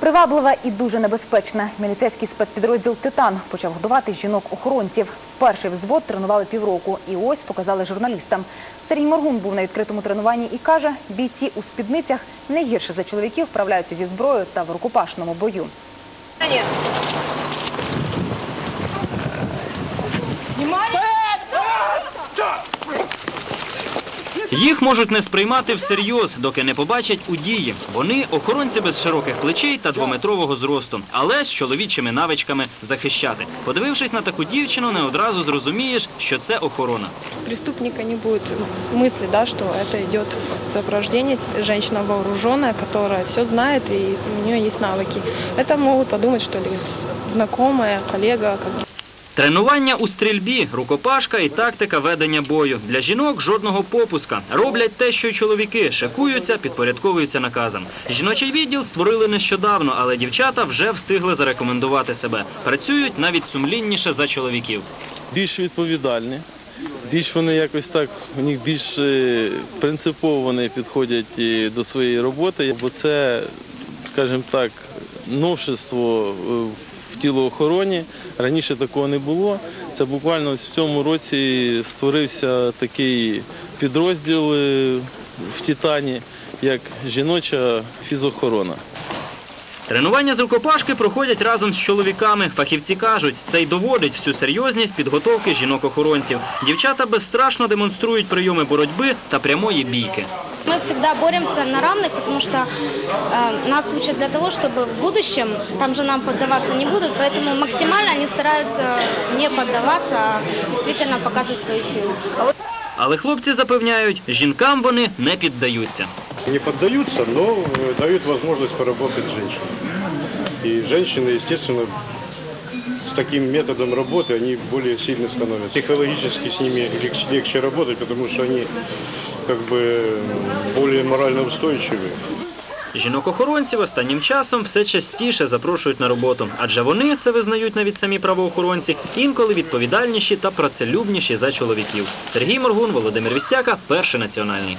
Приваблива і дуже небезпечна. Міліцейський спецпідрозділ Титан почав годувати жінок-охоронців. Перший взвод тренували півроку. І ось показали журналістам. Сергій Моргун був на відкритому тренуванні і каже, бійці у спідницях не гірше за чоловіків вправляються зі зброєю та в рукопашному бою. Їх можуть не сприймати всерйоз, доки не побачать у дії. Вони охоронці без широких плечей та двометрового зросту, але з чоловічими навичками захищати. Подивившись на таку дівчину, не одразу зрозумієш, що це охорона. преступника не будет мысли, да, что это идет сопровождение, женщина вооруженная, которая все знает и у нее есть навыки. Это могут подумать, что ли, знакомая, коллега, как Тренування у стрільбі, рукопашка і тактика ведення бою. Для жінок жодного попуска. Роблять те, що й чоловіки, шикуються, підпорядковуються наказам. Жіночий відділ створили нещодавно, але дівчата вже встигли зарекомендувати себе. Працюють навіть сумлінніше за чоловіків. більш відповідальні, більш вони якось так, у них більш е, принципово вони підходять е, до своєї роботи, бо це, скажімо так, новшество е, в тілоохороні. Раніше такого не було. Це буквально в цьому році створився такий підрозділ е, в Титані, як жіноча фізохорона. Тренування з рукопашки проходять разом з чоловіками. Фахівці кажуть, це й доводить всю серйозність підготовки жінок-охоронців. Дівчата безстрашно демонструють прийоми боротьби та прямої бійки. Мы всегда боремся на равных, потому что э, нас учат для того, чтобы в будущем, там же нам поддаваться не будут, поэтому максимально они стараются не поддаваться, а действительно показывать свою силу. Але хлопці запевняють, жінкам вони не піддаються. не поддаются, но э, дают возможность поработать с женщинами. И женщины, естественно, с таким методом работы они более сильно становятся. Психологически с ними легче, легче работать, потому что они как бы более морально устойчивы. Жінок-охоронців останнім часом все частіше запрошують на роботу, адже вони, це визнають навіть самі правоохоронці, інколи відповідальніші та працелюбніші за чоловіків. Сергій Моргун, Володимир Вістяка, перший національний.